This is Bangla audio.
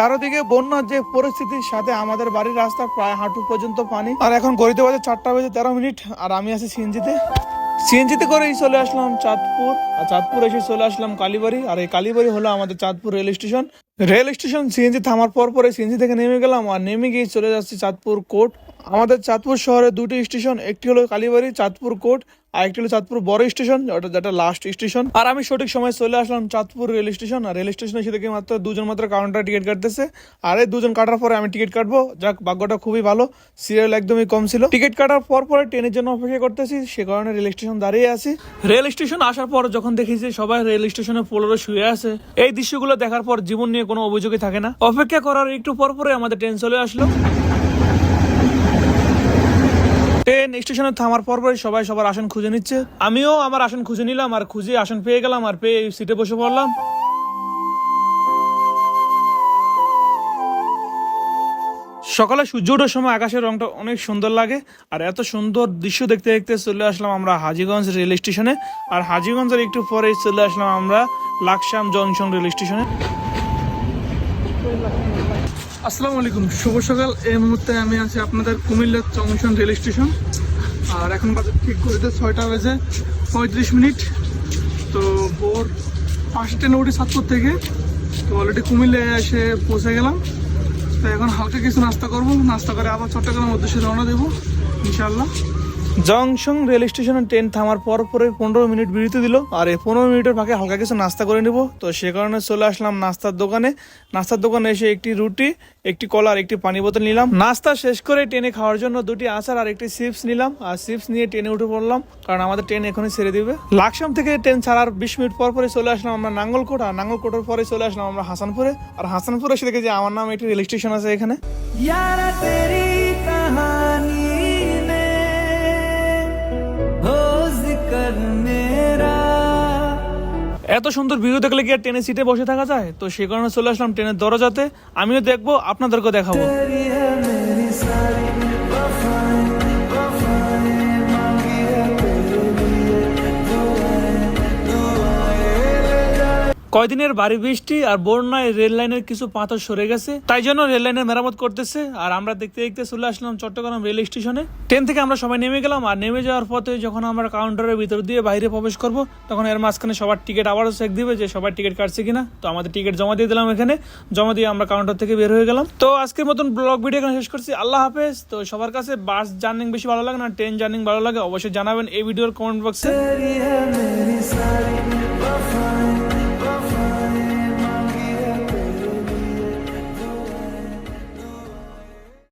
চারদিকে বন্যার যে পরিস্থিতির সাথে আমাদের বাড়ির রাস্তা প্রায় হাঁটু পর্যন্ত পানি। আর এখন গড়িতে বাজে চারটা বেজে তেরো মিনিট, আর আমি আছি সিএনজিতে। সিএনজিতে করেই চলে আসলাম চাঁদপুর, আর চাঁদপুর এসে চলে আসলাম কালীবাড়ি। আর এই কালীবাড়ি হলো আমাদের Chandpur rail station. Rail station CNG থামার পর পরে সিএনজি থেকে নেমে গেলাম, আর নেমে গিয়ে চলে যাচ্ছি চাঁদপুর কোর্ট। আমাদের চাঁদপুর শহরে দুটি স্টেশন, একটি হলো কালীবাড়ি, চাঁদপুর কোর্ট আর একটি হলো চাঁদপুর বড় স্টেশন, ওটা যেটা লাস্ট স্টেশন আর আমি সঠিক সময় চলে আসলাম চাঁদপুর রেল স্টেশন, আর রেল স্টেশনে এসে দেখি মাত্র দুজন মাত্র কাউন্টার টিকিট কাটতেছে। আর এই দুজন কাটার পরে আমি টিকিট কাটবো, যাক ভাগ্যটা খুবই ভালো সিরিয়াল একদমই কম ছিল। টিকিট কাটার পর পরে ট্রেনের জন্য অপেক্ষা করতেছি, সে কারণে রেল স্টেশন দাঁড়িয়ে আছি। রেল স্টেশন আসার পর যখন দেখি যে সবাই রেল স্টেশনে পোলোরে শুয়ে আছে, এই দৃশ্যগুলো দেখার পর জীবন নিয়ে কোনো অভিযোগই থাকে না। অপেক্ষা করার একটু পর পরে আমাদের ট্রেন চলে আসলো। ট্রেন স্টেশনে থামার পর পরই সবাই সবার আসন খুঁজে নিচ্ছে। আমিও আমার আসন খুঁজে নিলাম আর খুঁজে আসন পেয়ে গেলাম আর পেয়ে সিটে বসে পড়লাম। সকালে সূর্য ওঠার সময় আকাশের রংটা অনেক সুন্দর লাগে আর এত সুন্দর দৃশ্য দেখতে দেখতে চলে আসলাম আমরা হাজিগঞ্জ রেল স্টেশনে। আর হাজিগঞ্জের একটু পরে চলে আসলাম আমরা লাকসাম জংশন রেল স্টেশনে। আসসালামু আলাইকুম, শুভ সকাল। এই মুহূর্তে আমি আছি আপনাদের কুমিল্লার চমচন রেল স্টেশন। আর এখন বাজে ঠিক করতে ছয়টা বেজে পঁয়ত্রিশ মিনিট। তো ভোর পাঁচটা উঠি সাতপুর থেকে তো অলরেডি কুমিল্লায় এসে পৌঁছে গেলাম। তো এখন হালকা কিছু নাস্তা করব। নাস্তা করে আবার চট্টগ্রামের উদ্দেশ্যে রওনা দেবো ইনশাল্লাহ জংশন রেল স্টেশনের ট্রেন থামার পর পরে পনেরো মিনিট বিরতি দিল, আর এই পনেরো মিনিটের ফাঁকে হালকা কিছু নাস্তা করে নিব। তো সে কারণে চলে আসলাম নাস্তার দোকানে। নাস্তার দোকানে এসে একটি রুটি, একটি কলার একটি পানি বোতল নিলাম। নাস্তা শেষ করে ট্রেনে খাওয়ার জন্য দুটি আচার আর একটি চিপস নিলাম। আর চিপস নিয়ে ট্রেনে উঠে পড়লাম, কারণ আমাদের ট্রেন এখনই ছেড়ে দিবে। লাকসাম থেকে ট্রেন ছাড়ার বিশ মিনিট পর পরে চলে আসলাম আমরা নাঙ্গলকোট, আর নাঙ্গলকোটের পরে চলে আসলাম আমরা হাসানপুরে। আর হাসানপুরে এসে দেখে যে আমার নাম একটি রেল স্টেশন আছে এখানে। এত সুন্দর ভিউ দেখলে কি আর ট্রেনের সিটে বসে থাকা যায়? তো সে কারণে চলে আসলাম ট্রেনের দরজাতে। আমিও দেখব, আপনাদেরকেও দেখাবো। কয়দিনের ভারী বৃষ্টি আর বন্যায় রেল লাইনের কিছু পাথর সরে গেছে, তাই জন্য রেল লাইনের মেরামত করতেছে। আর আমরা দেখতে দেখতে চলে আসলাম চট্টগ্রাম রেল স্টেশনে। ট্রেন থেকে আমরা সবাই নেমে গেলাম আর নেমে যাওয়ার পথে যখন আমরা কাউন্টারের ভিতর দিয়ে বাইরে প্রবেশ করব, তখন এর মাঝখানে সবার টিকিট আবারও চেক দিবে যে সবার টিকিট কাটছে কিনা। তো আমাদের টিকিট জমা দিয়ে দিলাম এখানে, জমা দিয়ে আমরা কাউন্টার থেকে বের হয়ে গেলাম। তো আজকের মতন ব্লগ ভিডিও এখানে শেষ করছি, আল্লাহ হাফেজ। তো সবার কাছে বাস জার্নিং বেশি ভালো লাগে না ট্রেন জার্নিং ভালো লাগে, অবশ্যই জানাবেন এই ভিডিওর কমেন্ট বক্সে